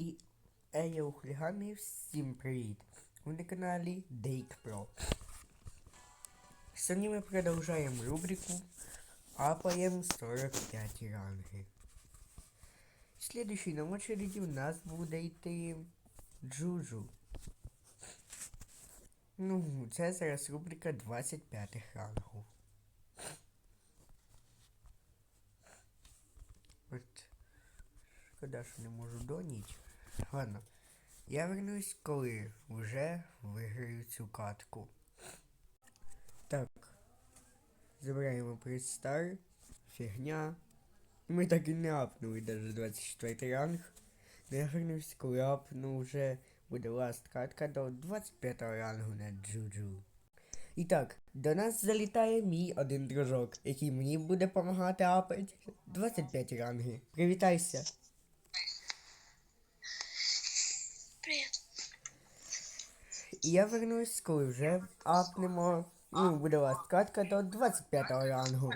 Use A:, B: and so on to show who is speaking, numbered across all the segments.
A: І Ея хулігани, всім привіт! Ви на каналі Date Pro. Сьогодні ми продовжуємо рубрику Апаем 45 ранги. Слідуючий на очереді у нас буде йти Джуджу. Ну, це зараз рубрика 25 рангу. От. Шкода, що не можу доніти. Ладно. Я вернусь, коли вже виграю цю катку. Так. Забираємо предстар. Фігня. Ми так і не апнули даже 24 ранг. Но я вернусь, коли апну вже буде ласт катка до 25 рангу на Джуджу. І так, до нас залітає мій один дружок, який мені буде допомагати апати 25 ранги. Привітайся. Я вернусь, коли вже апнемо. Ну, буде ласт катка до 25 рангу.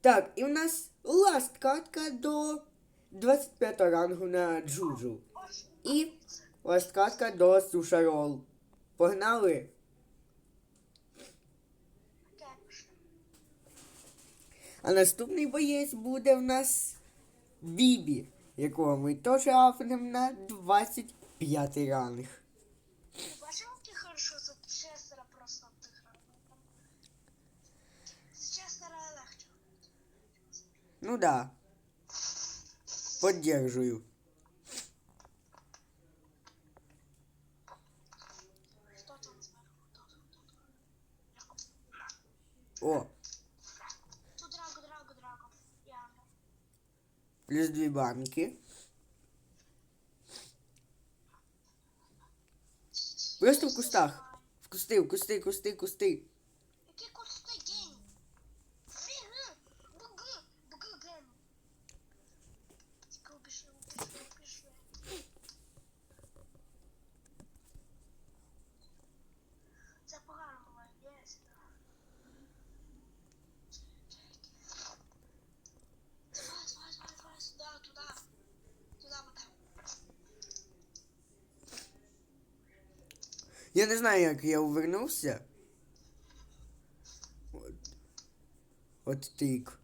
A: Так, і у нас ласт катка до 25 рангу на Джуджу. І ласт катка до Сушарол. Погнали! А наступний боєць буде в нас Бібі, якого ми теж апнемо на 25 ранг.
B: Ти бачив, як хорошо за Честера просто отыграв? З Честера легче.
A: Ну да. Поддерживаю. О,
B: Тут драго, драго, драго.
A: Плюс дві банки. Кустах. В кусти, в кусти, кусти, кусти. Я не знаю, як я увернувся. От, от тик.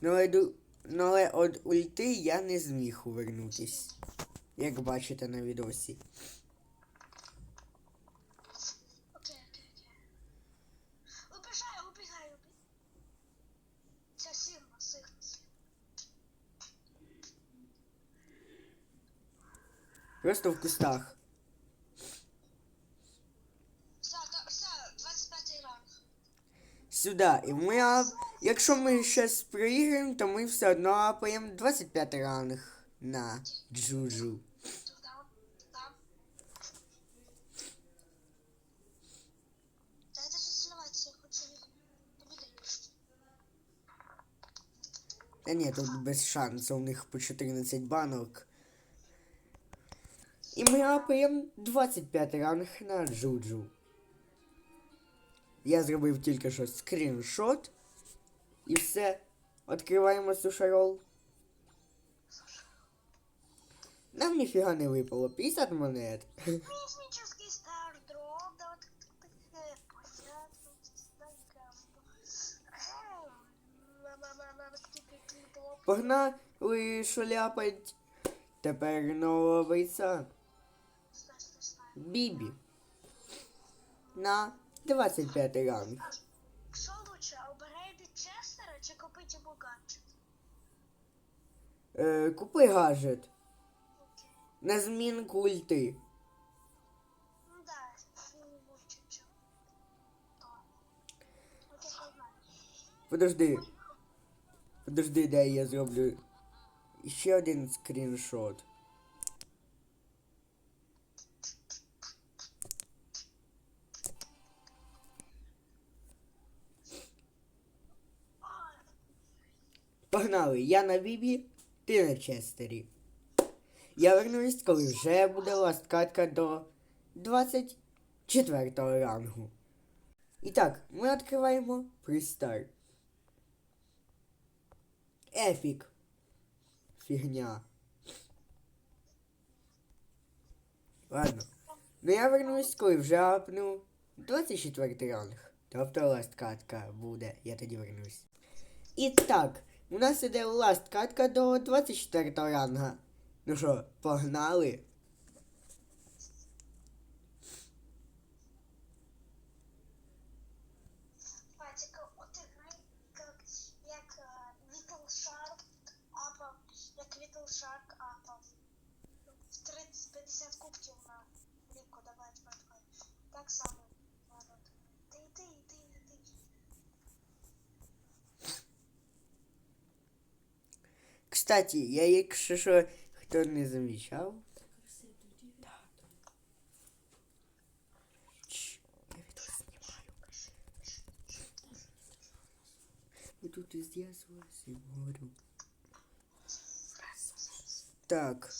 A: Ну, але, ду- ну, але від ульти я не зміг увернутись. Як бачите на відосі. Просто в кустах.
B: Все, та, все, 25 ранг.
A: Сюди. І ми, ап... якщо ми щас проіграємо, то ми все одно апаємо 25 ранг на Джуджу.
B: Та
A: ні, тут без шансу, у них по 14 банок. І ми апаємо 25 ранг на Джуджу. Я зробив тільки що скріншот. І все. Відкриваємо сушарол. Нам ніфіга не випало. 50 монет.
B: Стар да
A: Погнали шляпать. Тепер нового бойця. Бібі. На 25 ранг.
B: Що лучше, оберейди Честера чи купити йому гаджет?
A: Е, купи гаджет. На змінку ульти.
B: Ну да. Окей, погнали.
A: Подожди. Подожди, дай я зроблю ще один скріншот. сказали, я на Віві, ти на Честері. Я вернусь, коли вже буде ласткатка до 24 рангу. І так, ми відкриваємо пристар. Ефік. Фігня. Ладно. Ну я вернусь, коли вже апну 24 ранг. Тобто ласткатка буде, я тоді вернусь. І так, у нас іде ласт катка до 24 ранга. Ну що, погнали?
B: Патіка, от
A: Кстати, я якщо що, хто не замічав. Я тут із діясу говорю. Так,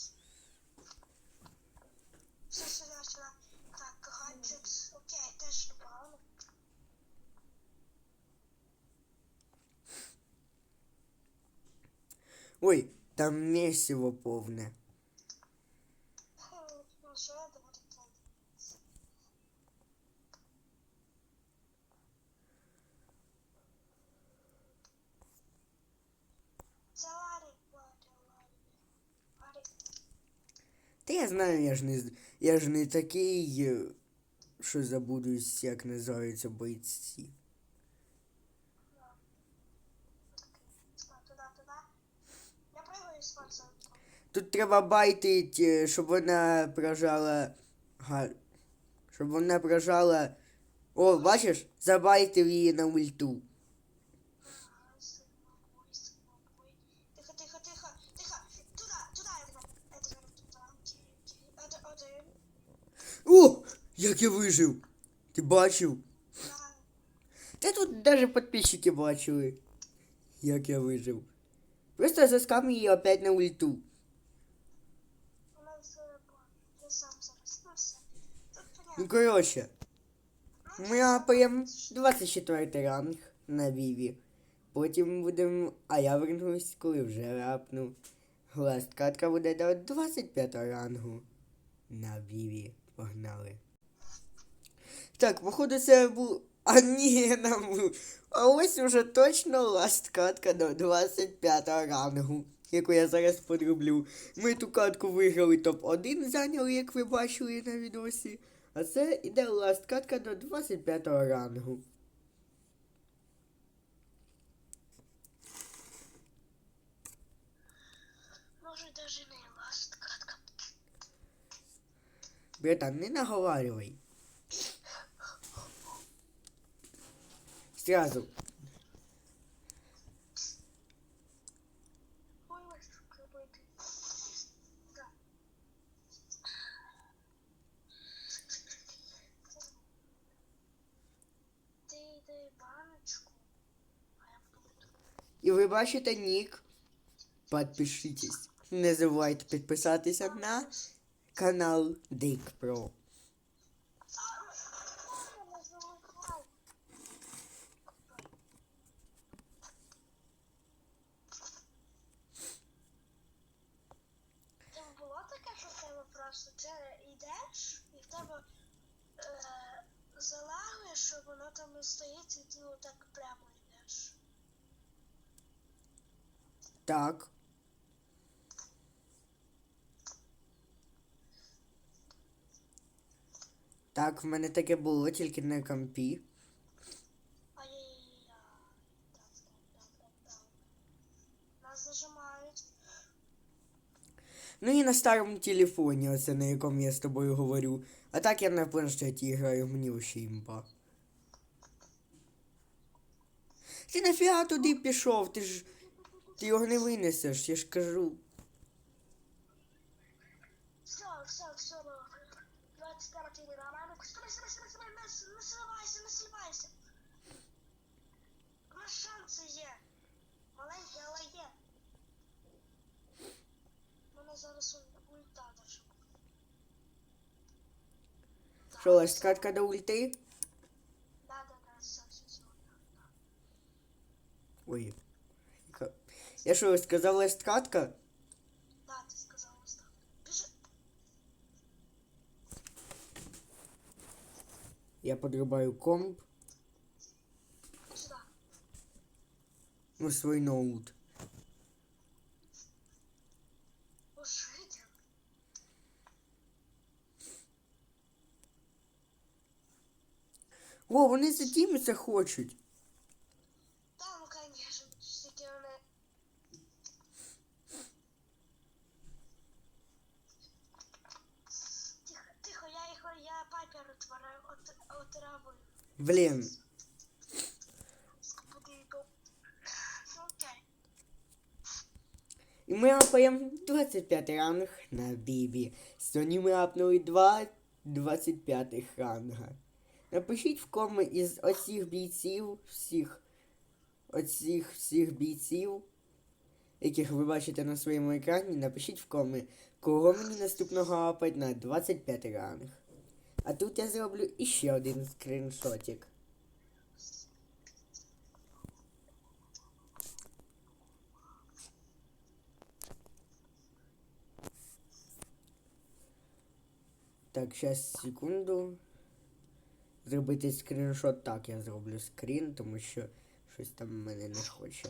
B: Ларі, Ларі, Ларі. Ларі.
A: Та я знаю, я ж не з- я ж не такий, е, що забудусь, як називаються бойці. Тут треба байтить, е, щоб вона прожала. Га... Щоб вона прожала. О, бачиш? Забайтив її на ульту. О! Як я вижив! Ти бачив? Та тут навіть підписчики бачили. Як я вижив. Просто заскам її опять на ульту.
B: У нас е, бо- я сам зараз. Ну все. Тут
A: Ну коротше. Ми апаємо 24 ранг на Віві. Потім будемо. А я вернусь, коли вже рапну. Ласт буде до 25 рангу. На Віві. Погнали. Так, походу це був. А ні, нам. А ось уже точно ласт катка до 25 рангу. Яку я зараз подроблю. Ми ту катку виграли топ-1, зайняли, як ви бачили на відосі. А це іде ласт катка до 25 рангу.
B: Може даже не ласт катка.
A: Братан, не наговаривай. Сразу.
B: Ой, ось що робити. Да. Ти йди баночку, а я буду.
A: І ви бачите нік. Підпишитесь. Не забувайте підписатися на канал Дик Про.
B: Таке, що е, воно там і стоїть, і ти отак прямо
A: Так. Так, в мене таке було тільки на компі.
B: Нас зажимають.
A: Ну і на старому телефоні, оце на якому я з тобою говорю. А так я на планшеті граю, мені вообще імба. Ти нафіга туди пішов? Ти ж. Ти його не винесеш, я ж кажу.
B: Все, все, все. 25 ранок. Стой, стой, стой, стой, не, с- не сливайся, не сливайся. У нас шанси є. Маленькі, але є. У мене зараз уль- ульта даже.
A: Що, ласт катка до ульти?
B: Да, да, да, все, все, все. да, да.
A: Ой. Я що, сказав ласт катка?
B: Да, ти сказав. Біжи.
A: Я подрубаю комп,
B: Сюда.
A: ну свой ноут. О, вони за тімися хочуть.
B: Да, ну конечно. Тільки вони... Тихо, тихо, я їх, я папір отвораю, от, отравую.
A: Блін. І ми апаємо 25 ранг на Бібі. Сьогодні ми апнули два 25 ранга. Напишіть в коми із оцих бійців, всіх, оцих всіх бійців, яких ви бачите на своєму екрані, напишіть в коми, кого мені наступного апать на 25 ранг. А тут я зроблю іще один скріншотик. Так, сейчас секунду. Зробити скріншот. Так, я зроблю скрін, тому що щось там в мене не хоче.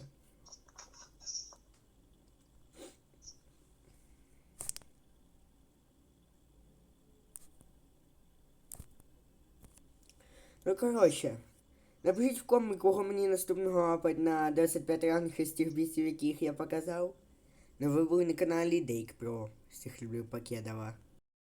A: Ну, коротше, напишіть в комі, кого мені наступного лапать на 25 ранних із тих бійців, яких я показав. Ну, ви були на каналі Дейк Про. Всіх люблю Покедова.